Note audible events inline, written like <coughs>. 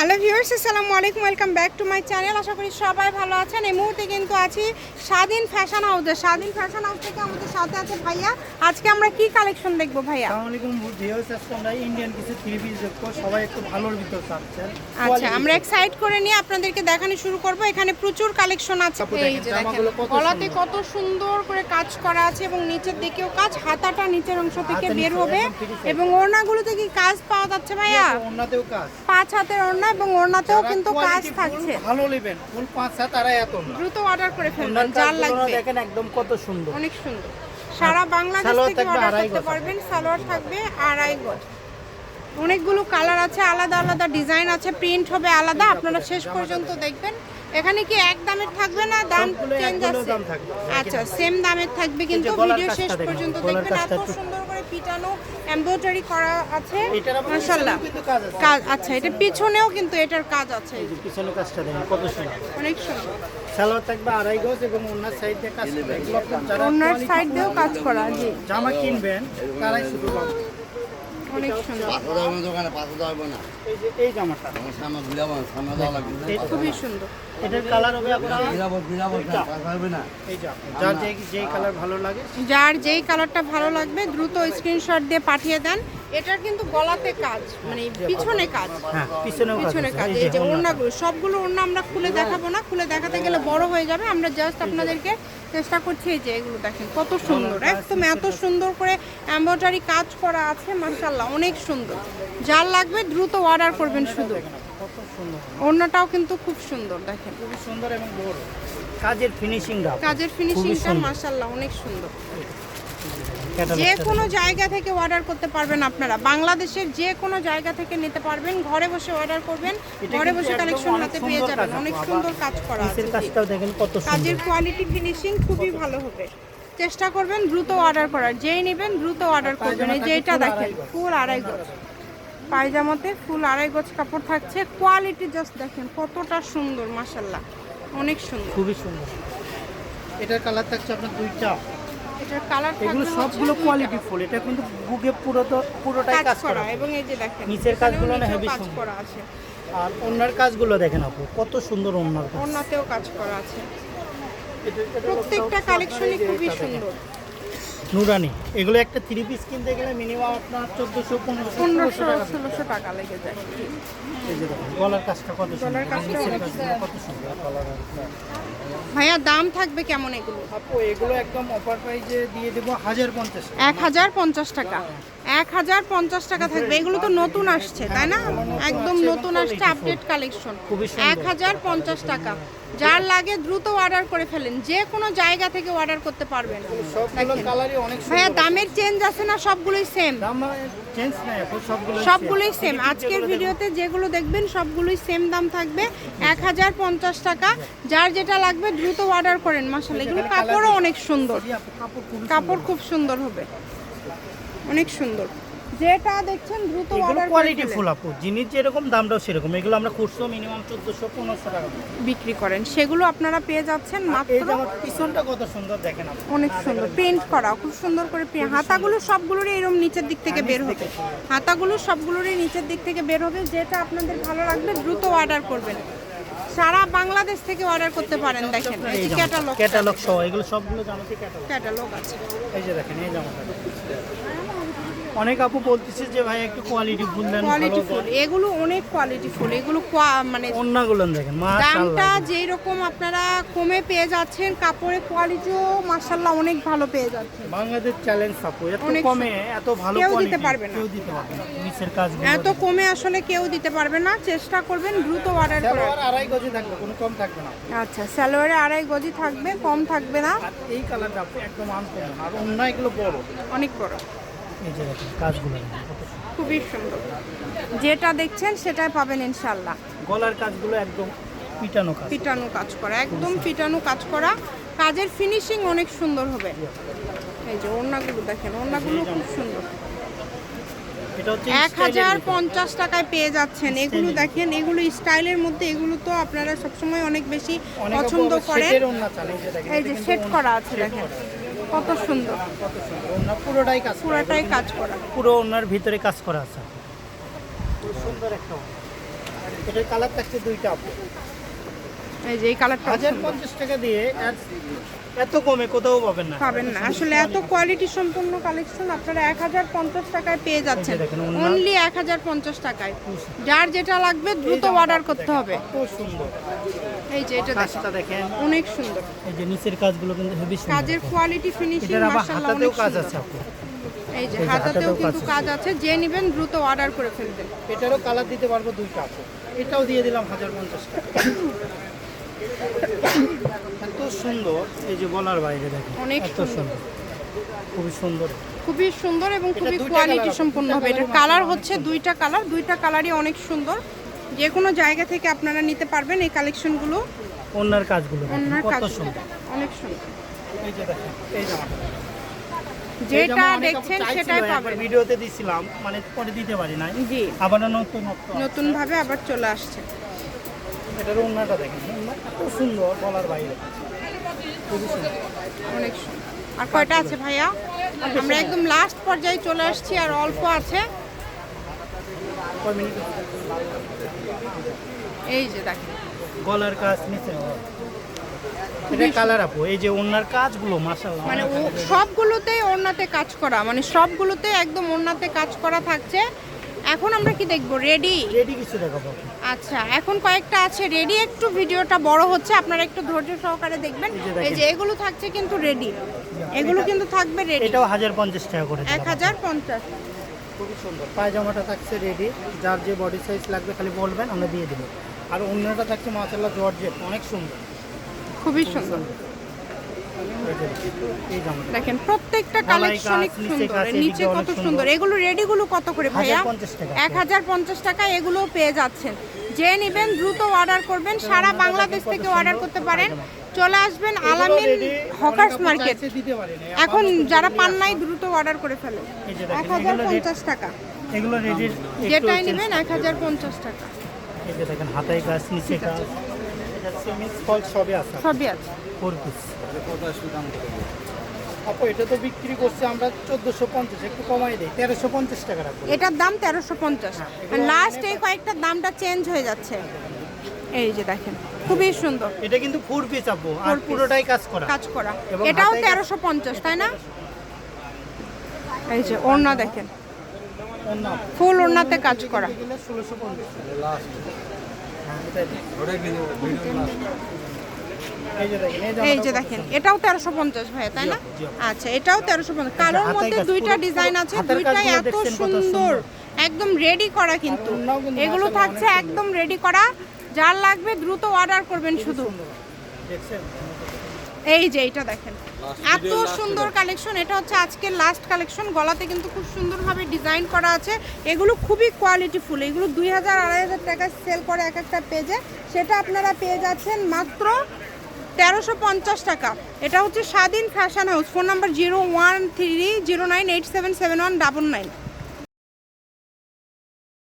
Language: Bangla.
হ্যালো ভিউয়ার্স আসসালামু আলাইকুম welcome back to my channel. আশা করি সবাই ভালো আছেন। এই মুহূর্তে কিন্তু আছি স্বাধীন ফ্যাশন হাউসে। স্বাধীন ফ্যাশন হাউস থেকে আমাদের সাথে আছে ভাইয়া। আজকে আমরা কি কালেকশন দেখব ভাইয়া? আসসালামু আলাইকুম ভিউয়ার্স আজকে আমরা ইন্ডিয়ান কিছু থ্রি পিস দেখব। সবাই একটু ভালোর ভিতর চাচ্ছেন আচ্ছা আমরা এক সাইড করে নিয়ে আপনাদেরকে দেখানো শুরু করব। এখানে প্রচুর কালেকশন আছে। কাপড় এই যে দেখেন কত গলাতে সুন্দর। কত সুন্দর করে কাজ করা আছে এবং নিচের দিকেও কাজ হাতাটা নিচের অংশ থেকে বের হবে। এবং ওড়নাগুলোতে কি কাজ পাওয়া যাচ্ছে ভাইয়া? ওনাতেও কাজ। পাঁচ হাতের ওড়না এবং ওড়নাতেও কিন্তু কাজ থাকছে। ভালো নেবেন ফুল পাঁচ সাত আড়াই এত না দ্রুত অর্ডার করে ফেলবেন যার লাগবে। দেখেন একদম কত সুন্দর। অনেক সুন্দর। সারা বাংলাদেশ সালোয়ার থেকে অর্ডার করতে পারবেন সালোয়ার থাকবে আড়াই গজ। অনেকগুলো কালার আছে আলাদা আলাদা ডিজাইন আছে প্রিন্ট হবে আলাদা আপনারা শেষ পর্যন্ত দেখবেন। এখানে কি এক দামের থাকবে না? দাম চেঞ্জ আছে। আচ্ছা সেম দামের থাকবে কিন্তু ভিডিও শেষ পর্যন্ত দেখবেন এত সুন্দর পিটানো এমব্রয়ডারি করা আছে। মাশাআল্লাহ। কাজ আচ্ছা এটা পিছনেও কিন্তু এটার কাজ আছে। পিছনে কাজটা দেখেন কত সুন্দর। অনেক সুন্দর। সালোয়ার থাকবে আড়াই গজ এবং ওনার সাইড দিয়ে কাজ ওনার সাইড দিয়েও কাজ করা জি। জামা কিনবেন তারাই শুধু পাবেন। অনেক সুন্দর। পাঁচশো দেওয়া দোকানে পাঁচশো হবে না। এই যে এই জামাটা। আমার সামনে ঘুরাবো সামনে দেওয়া লাগবে। না। খুবই সুন্দর। এটার কালার হবে আপনার ঘুরাবো ঘুরাবো না, পাঁচশো হবে না। এই যে যার যে যেই কালার ভালো লাগে। যার যেই কালারটা ভালো লাগবে দ্রুত স্ক্রিনশট দিয়ে পাঠিয়ে দেন। এটার কিন্তু গলাতে কাজ মানে পিছনে কাজ। হ্যাঁ পিছনে কাজ এই যে। ওড়নাগুলো সবগুলো ওড়না আমরা খুলে দেখাবো না। খুলে দেখাতে গেলে বড় হয়ে যাবে। আমরা জাস্ট আপনাদেরকে চেষ্টা করছি এই যে এগুলো দেখেন কত সুন্দর একদম এত সুন্দর করে এম্ব্রয়ডারি কাজ করা আছে মাশাআল্লাহ অনেক সুন্দর। যার লাগবে দ্রুত অর্ডার করবেন শুধু। অন্যটাও কিন্তু খুব সুন্দর দেখেন। খুব সুন্দর এবং বড়। কাজের ফিনিশিংটা কাজের ফিনিশিংটা। মাশাআল্লাহ অনেক সুন্দর। যে কোনো জায়গা থেকে অর্ডার করতে পারবেন আপনারা। বাংলাদেশের যে কোনো জায়গা থেকে নিতে পারবেন ঘরে বসে অর্ডার করবেন ঘরে বসে কালেকশন হাতে পেয়ে যাবেন অনেক সুন্দর কাজ করা আছে। দেখেন কত কাজের কোয়ালিটি ফিনিশিং খুবই ভালো হবে। চেষ্টা করবেন দ্রুত অর্ডার করার। যেই নেবেন দ্রুত অর্ডার করবেন। এই যে এটা দেখেন ফুল আড়াই গজ। পায়জামাতে ফুল আড়াই গজ কাপড় থাকছে। কোয়ালিটি জাস্ট দেখেন কতটা সুন্দর মাশাল্লাহ অনেক সুন্দর। খুবই সুন্দর। এটার কালার থাকছে আপনার দুইটা। এটার কালার এগুলো সবগুলো কোয়ালিটি ফুল। এটা কিন্তু বুকে পুরো তো পুরোটাই কাজ করা। এবং এই যে দেখেন নিচের কাজগুলো না হেভি কাজ করা আছে। আর ওনার কাজগুলো দেখেন আপু কত সুন্দর ওনার কাজ। ওনাতেও কাজ করা আছে। প্রত্যেকটা কালেকশনই খুবই সুন্দর। নুরানি এগুলো একটা থ্রি পিস কিনতে গেলে মিনিমাম আপনার চোদ্দোশো পনেরোশো পনেরোশো টাকা ষোলোশো টাকা লেগে যায়। গলার কাজটা কত গলার কাজটা কত সুন্দর। ভাইয়া দাম থাকবে কেমন এগুলো? আপু এগুলো একদম অফার প্রাইজে দিয়ে দেবো হাজার পঞ্চাশ এক হাজার পঞ্চাশ টাকা। এক হাজার পঞ্চাশ টাকা থাকবে। এগুলো তো নতুন আসছে তাই না? একদম নতুন আসছে আপডেট কালেকশন। এক হাজার পঞ্চাশ টাকা। যার লাগে দ্রুত অর্ডার করে ফেলেন। যে কোনো জায়গা থেকে অর্ডার করতে পারবেন। ভাইয়া দামের চেঞ্জ আছে না সবগুলোই সেম সবগুলোই সেম আজকের ভিডিওতে যেগুলো দেখবেন সবগুলোই সেম দাম থাকবে। এক হাজার পঞ্চাশ টাকা। যার যেটা লাগবে দ্রুত অর্ডার করেন। মাসাল এগুলো কাপড়ও অনেক সুন্দর। কাপড় খুব সুন্দর হবে। অনেক সুন্দর। যেটা দেখছেন দ্রুত এগুলো কোয়ালিটি ফুল। আপু জিনিস যেরকম দামটাও সেরকম। এগুলো আমরা খুচরো মিনিমাম চোদ্দোশো পনেরোশো টাকা বিক্রি করেন। সেগুলো আপনারা পেয়ে যাচ্ছেন মাত্র পিছনটা কত সুন্দর দেখেন অনেক সুন্দর। প্রিন্ট করা খুব সুন্দর করে। হাতাগুলো সবগুলোরই এরকম নিচের দিক থেকে বের হবে। হাতাগুলো সবগুলোরই নিচের দিক থেকে বের হবে যেটা আপনাদের ভালো লাগবে দ্রুত অর্ডার করবেন। সারা বাংলাদেশ থেকে অর্ডার করতে পারেন দেখেন। এই যে ক্যাটালগ ক্যাটালগ সহ এগুলো সবগুলো জামাতে ক্যাটালগ ক্যাটালগ আছে। এই যে দেখেন এই জামাটা। অনেক আপু বলতেছে যে ভাই একটু কোয়ালিটি ফুল দেন কোয়ালিটি ফুল এগুলো অনেক কোয়ালিটি ফুল এগুলো মানে অন্যগুলো দেখেন দামটা মাশাআল্লাহ। যেই রকম আপনারা কমে পেয়ে যাচ্ছেন কাপড়ের কোয়ালিটিও মাসাল্লাহ অনেক ভালো পেয়ে যাচ্ছেন বাংলাদেশ চ্যালেঞ্জ আপু এত কমে এত ভালো কেউ দিতে পারবে না। কেউ দিতে পারবে না নিচের কাজগুলো। এত কমে আসলে কেউ দিতে পারবে না চেষ্টা করবেন দ্রুত অর্ডার করার। আড়াই গজে থাকবে কোনো কম থাকবে না। আচ্ছা সালোয়ারে আড়াই গজি থাকবে কম থাকবে না। এই কালারটা আপু একদম আনকমন আর অন্য এগুলো বড়। অনেক বড়। এই যে দেখেন কাজগুলো দেখেন কত সুন্দর। খুবই সুন্দর। যেটা দেখছেন সেটাই পাবেন ইনশাল্লাহ গলার কাজগুলো একদম পিটানো কাজ। পিটানো কাজ করা একদম পিটানো কাজ করা। কাজের ফিনিশিং অনেক সুন্দর হবে। এই যে ওড়নাগুলো দেখেন ওড়নাগুলো খুব সুন্দর। এক হাজার পঞ্চাশ টাকায় পেয়ে যাচ্ছেন। এগুলো দেখেন এগুলো স্টাইলের মধ্যে এগুলো তো আপনারা সবসময় অনেক বেশি পছন্দ করেন এই যে সেট করা আছে দেখেন। কত সুন্দর। কত সুন্দর ওন্না পুরোটাই কাজ পুরোটাই কাজ করা। পুরো ওনার ভিতরে কাজ করা আছে। খুব সুন্দর একটা এটার কালার থাকছে দুইটা এই যে এই কালারটা হাজার পঞ্চাশ টাকা দিয়ে এত কমে কোথাও পাবেন না। পাবেন না। আসলে এত কোয়ালিটি সম্পূর্ণ কালেকশন আপনারা এক হাজার পঞ্চাশ টাকায় পেয়ে যাচ্ছেন। অনলি এক হাজার পঞ্চাশ টাকায়। যার যেটা লাগবে দ্রুত অর্ডার করতে হবে। খুব সুন্দর। এই যে এটা দেখেন। দেখেন। অনেক সুন্দর। এই যে নিচের কাজগুলো কিন্তু হেভি কাজের কোয়ালিটি ফিনিশিং মাশাআল্লাহ অনেক কাজ আছে আপু এই যে হাতাতেও কিন্তু কাজ আছে। যে নেবেন দ্রুত অর্ডার করে ফেলবেন। এটারও কালার দিতে পারব দুইটা আপু এটাও দিয়ে দিলাম হাজার পঞ্চাশ টাকা। <coughs> এত সুন্দর এই যে বলার বাইরে দেখেন অনেক সুন্দর। খুবই সুন্দর। খুবই সুন্দর এবং খুবই কোয়ালিটি দুইটা হবে। এটার কালার হচ্ছে দুইটা কালার দুইটা কালারই অনেক সুন্দর। যে কোনো জায়গা থেকে আপনারা নিতে পারবেন এই কালেকশনগুলো অন্যার কাজগুলো কত কাজ সুন্দর। অনেক সুন্দর। এই যে দেখেন এই জামাটা যেটা দেখছেন সেটাই পাবেন। ভিডিওতে দিছিলাম মানে পরে দিতে পারি নাই। জি। আবার নতুন নতুন ভাবে আবার চলে আসছে। এটার অন্যটা দেখেন। এত সুন্দর বলার বাইরে। অনেক আর কয়টা আছে ভাইয়া? আমরা একদম লাস্ট পর্যায়ে চলে আসছি আর অল্প আছে। এই যে দেখেন। গলার কাজ নিচে এটা কালার আপু এই যে ওনার কাজগুলো মাশাআল্লাহ মানে সবগুলোতেই ওড়নাতে কাজ করা মানে সবগুলোতে একদম ওড়নাতে কাজ করা থাকছে। এখন আমরা কি দেখব? রেডি রেডি কিছু দেখাবো। আচ্ছা এখন কয়েকটা আছে রেডি একটু ভিডিওটা বড় হচ্ছে আপনারা একটু ধৈর্য সহকারে দেখবেন। এই যে এগুলো থাকছে কিন্তু রেডি এগুলো কিন্তু থাকবে রেডি এটাও হাজার পঞ্চাশ টাকা করে এক হাজার পঞ্চাশ। খুবই সুন্দর। পায়জামাটা থাকছে রেডি যার যে বডি সাইজ লাগবে খালি বলবেন আমরা দিয়ে দেবো। আর অন্যটা থাকছে মাশাআল্লাহ জর্জেট অনেক সুন্দর। খুবই সুন্দর। দেখেন প্রত্যেকটা কালেকশন নিচে সুন্দর। নিচে কত সুন্দর। এগুলো রেডিগুলো কত করে ভাইয়া? এক হাজার পঞ্চাশ টাকা এগুলো পেয়ে যাচ্ছেন। যে নেবেন দ্রুত অর্ডার করবেন। সারা বাংলাদেশ থেকে অর্ডার করতে পারেন। চলে আসবেন আলামিন হকার্স মার্কেট। এখন যারা পান নাই দ্রুত অর্ডার করে ফেলে এই যে দেখেন, এক হাজার পঞ্চাশ টাকা। যেটাই নেবেন এক হাজার পঞ্চাশ টাকা। দেখেন হাতায় কাজ নিচে কাজ। এটা ফল সবই আছে সবই আছে। ফোর পিস আপু এটা তো বিক্রি করছে আমরা চোদ্দোশো পঞ্চাশ একটু কমাই দিই। তেরোশো পঞ্চাশ টাকা রাখব। এটার দাম তেরোশো পঞ্চাশ। লাস্ট এই কয়েকটা দামটা চেঞ্জ হয়ে যাচ্ছে। এই যে দেখেন খুবই সুন্দর। এটা কিন্তু ফোর পিস আপু আর পুরোটাই কাজ করা। কাজ করা। এটাও তেরোশো পঞ্চাশ তাই না? এই যে ওড়না দেখেন। ফুল ওড়নাতে কাজ করা। ষোলোশো পঞ্চাশ। এই যে দেখেন এটাও তেরোশো পঞ্চাশ ভাইয়া তাই না। আচ্ছা এটাও তেরোশো পঞ্চাশ। কালোর মধ্যে দুইটা ডিজাইন আছে দুইটাই এত সুন্দর সুন্দর। একদম রেডি করা কিন্তু। এগুলো থাকছে একদম রেডি করা যার লাগবে দ্রুত অর্ডার করবেন শুধু। দেখছেন? এই যে এটা দেখেন। এত সুন্দর কালেকশন এটা হচ্ছে আজকের লাস্ট কালেকশন গলাতে কিন্তু খুব সুন্দরভাবে ডিজাইন করা আছে। এগুলো খুবই কোয়ালিটিফুল এগুলো দুই হাজার আড়াই হাজার টাকা সেল করে এক একটা পেজে সেটা আপনারা পেয়ে যাচ্ছেন মাত্র তেরোশো পঞ্চাশ টাকা। এটা হচ্ছে Swadhin fashion house phone number zero one three zero nine eight seven seven one double nine